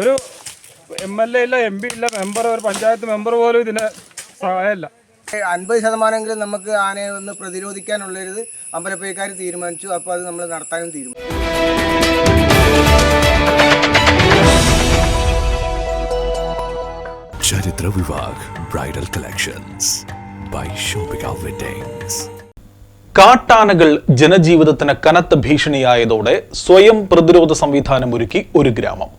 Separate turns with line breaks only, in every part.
ഒരു M L A ഇല്ല M P ഇല്ല മെമ്പർ ഒരു പഞ്ചായത്ത് മെമ്പർ പോലും ഇതിന് സഹായമല്ല.
അൻപത് ശതമാനമെങ്കിലും നമുക്ക് ആനയെ ഒന്ന് പ്രതിരോധിക്കാനുള്ളൊരിത് അമ്പലപ്പേക്കാർ തീരുമാനിച്ചു. അപ്പോൾ അത് നമ്മൾ നടത്താനും തീരുമാനിച്ചു
Charithra Vivah bridal collections by Shopika weddings.
കാട്ടാനകൾ ജനജീവിതത്തിന് കനത്ത ഭീഷണിയായതോടെ സ്വയം പ്രതിരോധ സംവിധാനം ഒരുക്കി ഒരു ഗ്രാമം.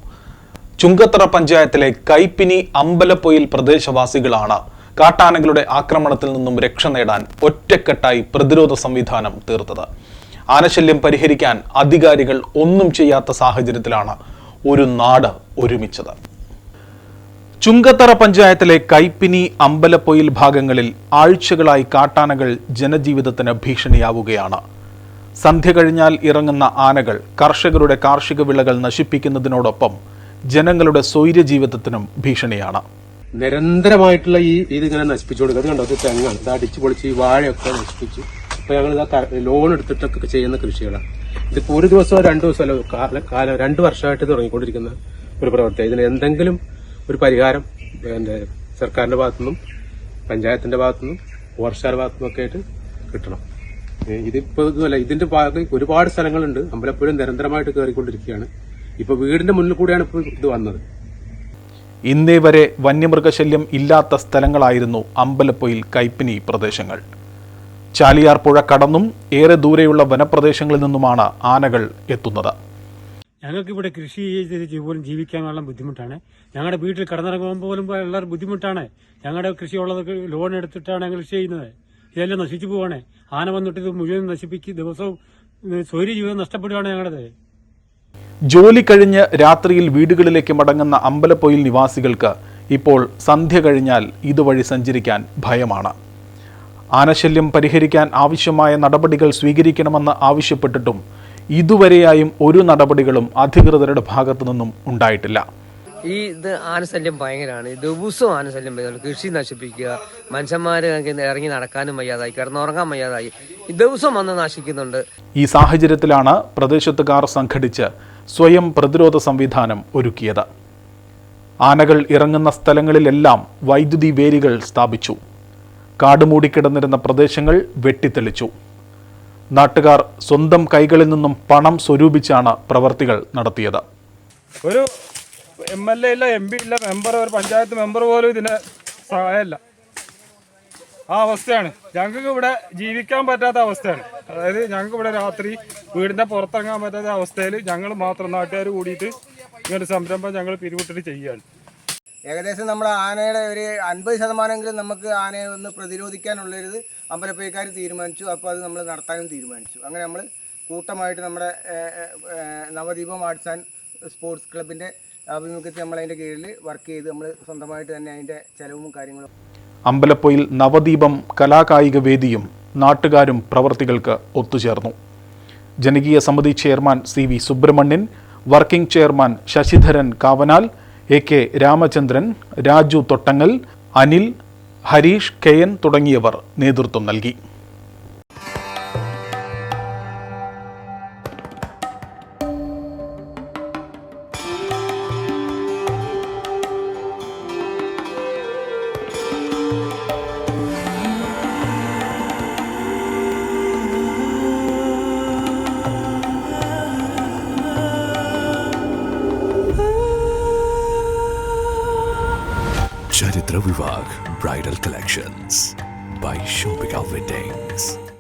ചുങ്കത്തറ പഞ്ചായത്തിലെ കൈപ്പിനി അമ്പലപ്പൊയിൽ പ്രദേശവാസികളാണ് കാട്ടാനകളുടെ ആക്രമണത്തിൽ നിന്നും രക്ഷ നേടാൻ ഒറ്റക്കെട്ടായി പ്രതിരോധ സംവിധാനം തീർത്തത്. ആനശല്യം പരിഹരിക്കാൻ അധികാരികൾ ഒന്നും ചെയ്യാത്ത സാഹചര്യത്തിലാണ് ഒരു നാട് ഒരുമിച്ചത്. ചുങ്കത്തറ പഞ്ചായത്തിലെ കൈപ്പിനി അമ്പലപ്പൊയിൽ ഭാഗങ്ങളിൽ ആഴ്ചകളായി കാട്ടാനകൾ ജനജീവിതത്തിന് ഭീഷണിയാവുകയാണ്. സന്ധ്യ കഴിഞ്ഞാൽ ഇറങ്ങുന്ന ആനകൾ കർഷകരുടെ കാർഷിക വിളകൾ നശിപ്പിക്കുന്നതിനോടൊപ്പം ജനങ്ങളുടെ സ്വൈര്യ ജീവിതത്തിനും ഭീഷണിയാണ്.
നിരന്തരമായിട്ടുള്ള ഈ ഇതിങ്ങനെ നശിപ്പിച്ചു കൊടുക്കുക അത് കണ്ടോ? തെങ്ങാണ്. ഇത് അടിച്ചു പൊളിച്ച് ഈ വാഴയൊക്കെ നശിപ്പിച്ചു ഇപ്പൊ ഞങ്ങൾ ലോൺ എടുത്തിട്ടൊക്കെ ചെയ്യുന്ന കൃഷികളാണ്. ഇതിപ്പോ ഒരു ദിവസമോ രണ്ടു ദിവസമല്ലോ കാല- രണ്ടു വർഷമായിട്ട് തുടങ്ങിക്കൊണ്ടിരിക്കുന്ന ഒരു പ്രവൃത്തി ഇതിന് എന്തെങ്കിലും ഒരു പരിഹാരം എന്റെ സർക്കാരിന്റെ ഭാഗത്തു നിന്നും പഞ്ചായത്തിന്റെ ഭാഗത്തുനിന്നും ഫോറസ്റ്റുകാരുടെ ഭാഗത്തുനിന്നും ഒക്കെ ആയിട്ട് കിട്ടണം. ഇതിപ്പോ ഇതുമല്ല ഇതിന്റെ ഭാഗം ഒരുപാട് സ്ഥലങ്ങളുണ്ട്. അമ്പലപ്പുഴ നിരന്തരമായിട്ട് കയറിക്കൊണ്ടിരിക്കുകയാണ് ഇപ്പൊ വീടിന്റെ മുന്നിൽ കൂടിയാണ് ഇപ്പോൾ ഇത് വന്നത്.
ഇന്നേ വരെ വന്യമൃഗശല്യം ഇല്ലാത്ത സ്ഥലങ്ങളായിരുന്നു അമ്പലപ്പൊയിൽ കൈപ്പിനി പ്രദേശങ്ങൾ. ചാലിയാർ പുഴ കടന്നും ഏറെ ദൂരെയുള്ള വനപ്രദേശങ്ങളിൽ നിന്നുമാണ് ആനകൾ എത്തുന്നത്.
ഞങ്ങൾക്ക് ഇവിടെ കൃഷി ചെയ്ത് പോലും ജീവിക്കാൻ വളരെ ബുദ്ധിമുട്ടാണ്. ഞങ്ങളുടെ വീട്ടിൽ കടന്നിറങ്ങുമ്പോൾ പോലും എല്ലാവരും ബുദ്ധിമുട്ടാണ്. ഞങ്ങളുടെ കൃഷി ഉള്ളത് ലോൺ എടുത്തിട്ടാണ് ഞങ്ങൾ കൃഷി ചെയ്യുന്നത്. ഇതെല്ലാം നശിച്ചു പോവാണ്. ആന വന്നിട്ട് ഇത് മുഴുവൻ നശിപ്പിക്കും ദിവസവും സ്വൈര്യ ജീവിതം നഷ്ടപ്പെടുകയാണ് ഞങ്ങളുടേത്
ജോലി കഴിഞ്ഞ് രാത്രിയിൽ വീടുകളിലേക്ക് മടങ്ങുന്ന അമ്പലപ്പൊയിൽ നിവാസികൾക്ക് ഇപ്പോൾ സന്ധ്യ കഴിഞ്ഞാൽ ഇതുവഴി സഞ്ചരിക്കാൻ ഭയമാണ്. ആനശല്യം പരിഹരിക്കാൻ ആവശ്യമായ നടപടികൾ സ്വീകരിക്കണമെന്ന് ആവശ്യപ്പെട്ടിട്ടും ഇതുവരെയായും ഒരു നടപടികളും അധികൃതരുടെ ഭാഗത്തു നിന്നും ഉണ്ടായിട്ടില്ല.
ഈ ഇത് ആനശല്യം ഭയങ്കരമാണ് ദിവസവും ആനശല്യം വരുന്നുണ്ട് കൃഷി നശിപ്പിക്കുക മനുഷ്യന്മാര് ഇറങ്ങി നടക്കാനും വയ്യാതായി കിടന്നുറങ്ങാൻ വയ്യാതായി. ഈ ദിവസം വന്ന് നശിക്കുന്നുണ്ട്.
ഈ സാഹചര്യത്തിലാണ് പ്രദേശത്തുകാർ സംഘടിച്ച് സ്വയം പ്രതിരോധ സംവിധാനം ഒരുക്കിയത്. ആനകൾ ഇറങ്ങുന്ന സ്ഥലങ്ങളിലെല്ലാം വൈദ്യുതി വേലികൾ സ്ഥാപിച്ചു. കാട് മൂടിക്കിടന്നിരുന്ന പ്രദേശങ്ങൾ വെട്ടിത്തെളിച്ചു. നാട്ടുകാർ സ്വന്തം കൈകളിൽ നിന്നും പണം സ്വരൂപിച്ചാണ് പ്രവർത്തികൾ നടത്തിയത്.
ഒരു എം എൽ എ ഇല്ല എം പി ഇല്ല മെമ്പർ ഒരു പഞ്ചായത്ത് മെമ്പർ പോലും ഇതിന് സഹായമല്ല. ആ അവസ്ഥയാണ്. ഞങ്ങൾക്ക് ഇവിടെ ജീവിക്കാൻ പറ്റാത്ത അവസ്ഥയാണ്. അതായത് ഞങ്ങൾക്ക് ഇവിടെ രാത്രി വീടിന്റെ പുറത്തിറങ്ങാൻ പറ്റാത്ത അവസ്ഥയിൽ ഞങ്ങൾ മാത്രം നാട്ടുകാർ കൂടിയിട്ട് ഇങ്ങനൊരു സംരംഭം ഞങ്ങൾ പിരിവിട്ടിട്ട് ചെയ്യുകയാണ്.
ഏകദേശം നമ്മുടെ ആനയുടെ ഒരു അൻപത് ശതമാനമെങ്കിലും നമുക്ക് ആനയെ ഒന്ന് പ്രതിരോധിക്കാനുള്ളൊരിത് അമ്പലപ്പുഴക്കാർ തീരുമാനിച്ചു. അപ്പോൾ അത് നമ്മൾ നടത്താനും തീരുമാനിച്ചു. അങ്ങനെ നമ്മൾ കൂട്ടമായിട്ട് നമ്മുടെ നവദീപം ആർട്സ് ആൻഡ് സ്പോർട്സ് ക്ലബിന്റെ ആഭിമുഖ്യത്തിൽ നമ്മൾ അതിന്റെ കീഴിൽ വർക്ക് ചെയ്ത് നമ്മൾ സ്വന്തമായിട്ട് തന്നെ അതിന്റെ ചിലവും കാര്യങ്ങളും
അമ്പലപ്പൊയിൽ നവദീപം കലാകായിക വേദിയും നാട്ടുകാരും പ്രവർത്തികൾക്ക് ഒത്തുചേർന്നു. ജനകീയ സമിതി chairman C V Subrahmanyan working chairman Sasidharan Kavanal A K Ramachandran Raju Thottangal Anil Harish K N തുടങ്ങിയവർ നേതൃത്വം നൽകി.
Charithra Vivah bridal collections by Shopika weddings